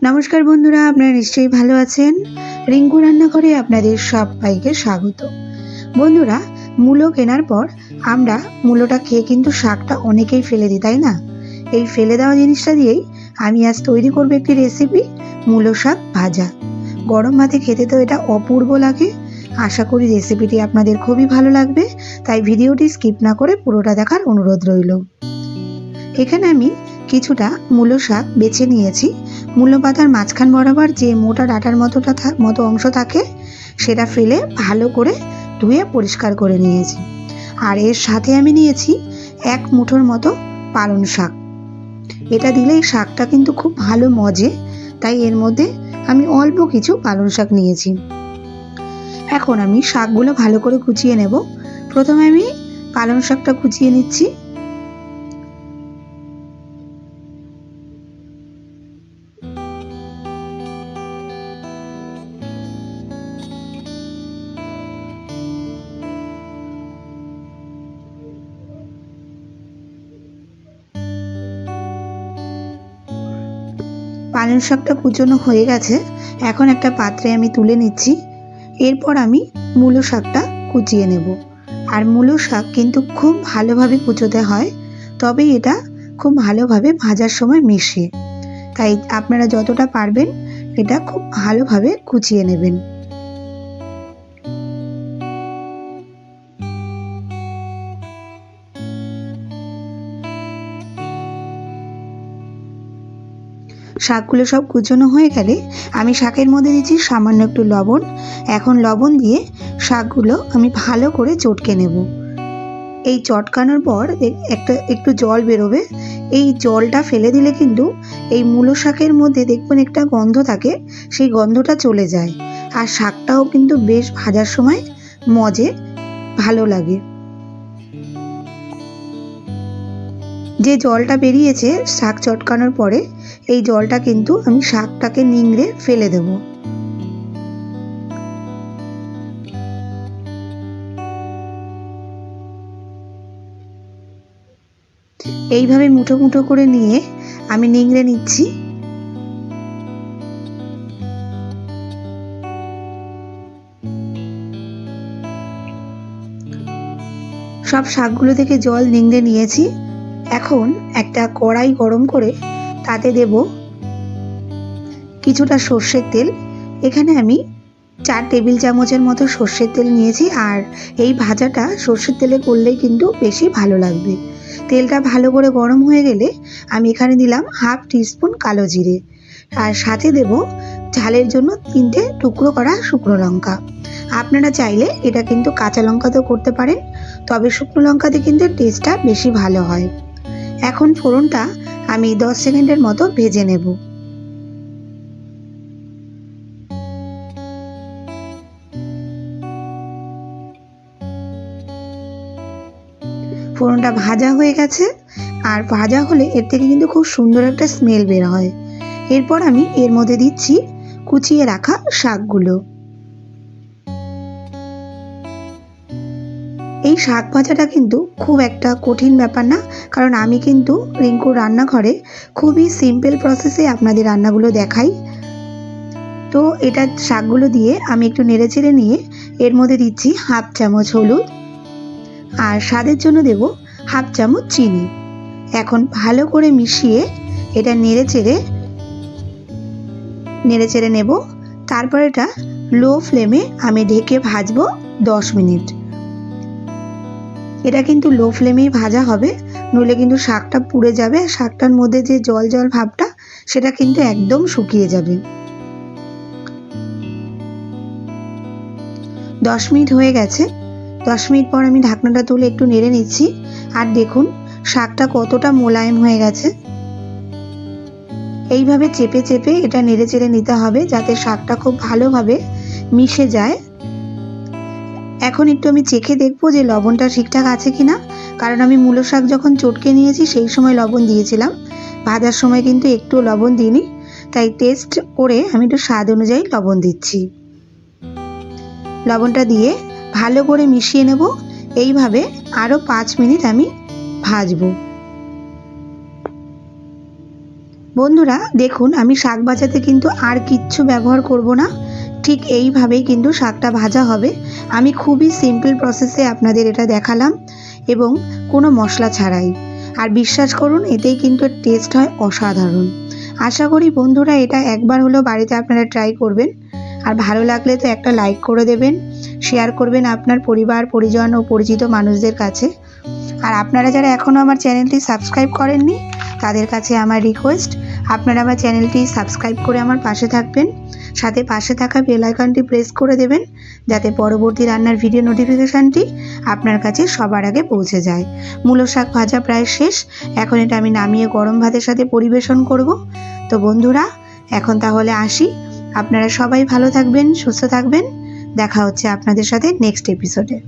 নমস্কার বন্ধুরা, আপনারা নিশ্চয়ই ভালো আছেন? রিঙ্কু রান্নাঘরে আপনাদের সব সবাইকে স্বাগত। বন্ধুরা, মূলো কেনার পর আমরা মূলোটা খেয়ে কিন্তু শাকটা অনেকেই ফেলে দিই, তাই না? এই ফেলে দেওয়া জিনিসটা দিয়েই আমি আজ তৈরি করব একটি রেসিপি মূলো শাক ভাজা। গরম ভাতে খেতে তো এটা অপূর্ব লাগে। আশা করি রেসিপিটি আপনাদের খুবই ভালো লাগবে, তাই ভিডিওটি স্কিপ না করে পুরোটা দেখার অনুরোধ রইল। এখানে আমি কিছুটা মূলো শাক বেছে নিয়েছি। মূলো পাতার মাঝখান বরাবর যে মোটা ডাটার মতোটা মতো অংশ থাকে, সেটা ফেলে ভালো করে ধুয়ে পরিষ্কার করে নিয়েছি। আর এর সাথে আমি নিয়েছি এক মুঠোর মতো পালং শাক। এটা দিলে এই শাকটা কিন্তু খুব ভালো মজে, তাই এর মধ্যে আমি অল্প কিছু পালং শাক নিয়েছি। এখন আমি শাকগুলো ভালো করে কুচিয়ে নেব। প্রথমে আমি পালং শাকটা কুচিয়ে নিচ্ছি। পালং শাকটা কুচনো হয়ে গেছে, এখন একটা পাত্রে আমি তুলে নিচ্ছি। এরপর আমি মূলো শাকটা কুচিয়ে নেব। আর মূলো শাক কিন্তু খুব ভালোভাবে কুচোতে হয়, তবে এটা খুব ভালোভাবে ভাজার সময় মেশে। তাই আপনারা যতটা পারবেন, এটা খুব ভালোভাবে কুচিয়ে নেবেন। শাকগুলো সব কুচোনো হয়ে গেলে আমি শাকের মধ্যে দিচ্ছি সামান্য একটু লবণ। এখন লবণ দিয়ে শাকগুলো আমি ভালো করে চটকে নেব। এই চটকানোর পর একটা একটু জল বেরোবে। এই জলটা ফেলে দিলে কিন্তু এই মূলো শাকের মধ্যে দেখবেন একটা গন্ধ থাকে, সেই গন্ধটা চলে যায়। আর শাকটাও কিন্তু বেশ ভাজার সময় মজে ভালো লাগে। যে জলটা বেরিয়েছে শাক চটকানোর পরে, এই জলটা কিন্তু আমি শাকটাকে নিংড়ে ফেলে দেব। এইভাবে মুঠো মুঠো করে নিয়ে আমি নিংড়ে নিচ্ছি। সব শাকগুলো থেকে জল নিংড়ে নিয়েছি। এখন একটা কড়াই গরম করে তাতে দেব কিছুটা সর্ষের তেল। এখানে আমি চার টেবিল চামচের মতো সর্ষের তেল নিয়েছি আর এই ভাজাটা সর্ষের তেলে করলেই কিন্তু বেশি ভালো লাগবে। তেলটা ভালো করে গরম হয়ে গেলে আমি এখানে দিলাম হাফ টিস্পুন কালো জিরে আর সাথে দেব ঝালের জন্য তিনটে টুকরো করা শুকনো লঙ্কা। আপনারা চাইলে এটা কিন্তু কাঁচা লঙ্কাতেও করতে পারেন, তবে শুকনো লঙ্কাতে কিন্তু টেস্টটা বেশি ভালো হয়। এখন ফোড়নটা আমি দশ সেকেন্ডের মতো ভেজে নেব। ফোড়নটা ভাজা হয়ে গেছে, আর ভাজা হলে এর থেকে কিন্তু খুব সুন্দর একটা স্মেল বের হয়। এরপর আমি এর মধ্যে দিচ্ছি কুচিয়ে রাখা শাকগুলো। এই শাক ভাজাটা কিন্তু খুব একটা কঠিন ব্যাপার না, কারণ আমি কিন্তু রিঙ্কুর রান্নাঘরে খুবই সিম্পল প্রসেসে আপনাদের রান্নাগুলো দেখাই। তো এটা শাকগুলো দিয়ে আমি একটু নেড়ে চেড়ে নিয়ে এর মধ্যে দিচ্ছি হাফ চামচ হলুদ আর স্বাদের জন্য দেব হাফ চামচ চিনি। এখন ভালো করে মিশিয়ে এটা নেড়ে চেড়ে নেড়ে চেড়ে নেব। তারপর এটা লো ফ্লেমে আমি ঢেকে ভাজবো দশ মিনিট। এটা কিন্তু লো ফ্লেমেই ভাজা হবে। নইলে কিন্তু শাকটা পুড়ে যাবে আর শাকটার মধ্যে যে জল জল ভাবটা, সেটা কিন্তু একদম শুকিয়ে যাবে। দশ মিনিট হয়ে গেছে। দশ মিনিট পর আমি ঢাকনাটা তুলে একটু নেড়ে নিচ্ছি। আর দেখুন, শাকটা কতটা মোলায়েম হয়ে গেছে। এইভাবে চেপে চেপে এটা নেড়ে চেড়ে নিতে হবে যাতে শাকটা খুব ভালোভাবে মিশে যায়। এখন একটু আমি চেখে দেখব যে লবণটা ঠিকঠাক আছে কিনা। কারণ আমি মূলো শাক যখন চটকে নিয়েছি, সেই সময় লবণ দিয়েছিলাম। ভাজার সময় কিন্তু একটু লবণ দিইনি। তাই টেস্ট করে আমি একটু স্বাদ অনুযায়ী লবণ দিচ্ছি। লবণটা দিয়ে ভালো করে মিশিয়ে নেব। এইভাবে আরও পাঁচ মিনিট আমি ভাজবো। বন্ধুরা, দেখুন, আমি শাক ভাজাতে কিন্তু আর কিচ্ছু ব্যবহার করব না। ঠিক এইভাবেই কিন্তু শাকটা ভাজা হবে। আমি খুবই সিম্পল প্রসেসে আপনাদের এটা দেখালাম এবং কোনো মশলা ছাড়াই। আর বিশ্বাস করুন, এতেই কিন্তু টেস্ট হয় অসাধারণ। আশা করি বন্ধুরা এটা একবার হলেও বাড়িতে আপনারা ট্রাই করবেন। আর ভালো লাগলে তো একটা লাইক করে দেবেন শেয়ার করবেন আপনার পরিবার, পরিজন ও পরিচিত মানুষদের কাছে। আর আপনারা যারা এখনও আমার চ্যানেলটি সাবস্ক্রাইব করেননি, তাদের কাছে আমার রিকোয়েস্ট আপনারা আমার চ্যানেলটি সাবস্ক্রাইব করে আমার পাশে থাকবেন। সাথে পাশে থাকা বেল আইকনটি প্রেস করে দেবেন, যাতে পরবর্তী রান্নার ভিডিও নোটিফিকেশানটি আপনার কাছে সবার আগে পৌঁছে যায়। মূলো শাক ভাজা প্রায় শেষ। এখন এটা আমি নামিয়ে গরম ভাতের সাথে পরিবেশন করব। তো বন্ধুরা, এখন তাহলে আসি। আপনারা সবাই ভালো থাকবেন, সুস্থ থাকবেন। দেখা হচ্ছে আপনাদের সাথে নেক্সট এপিসোডে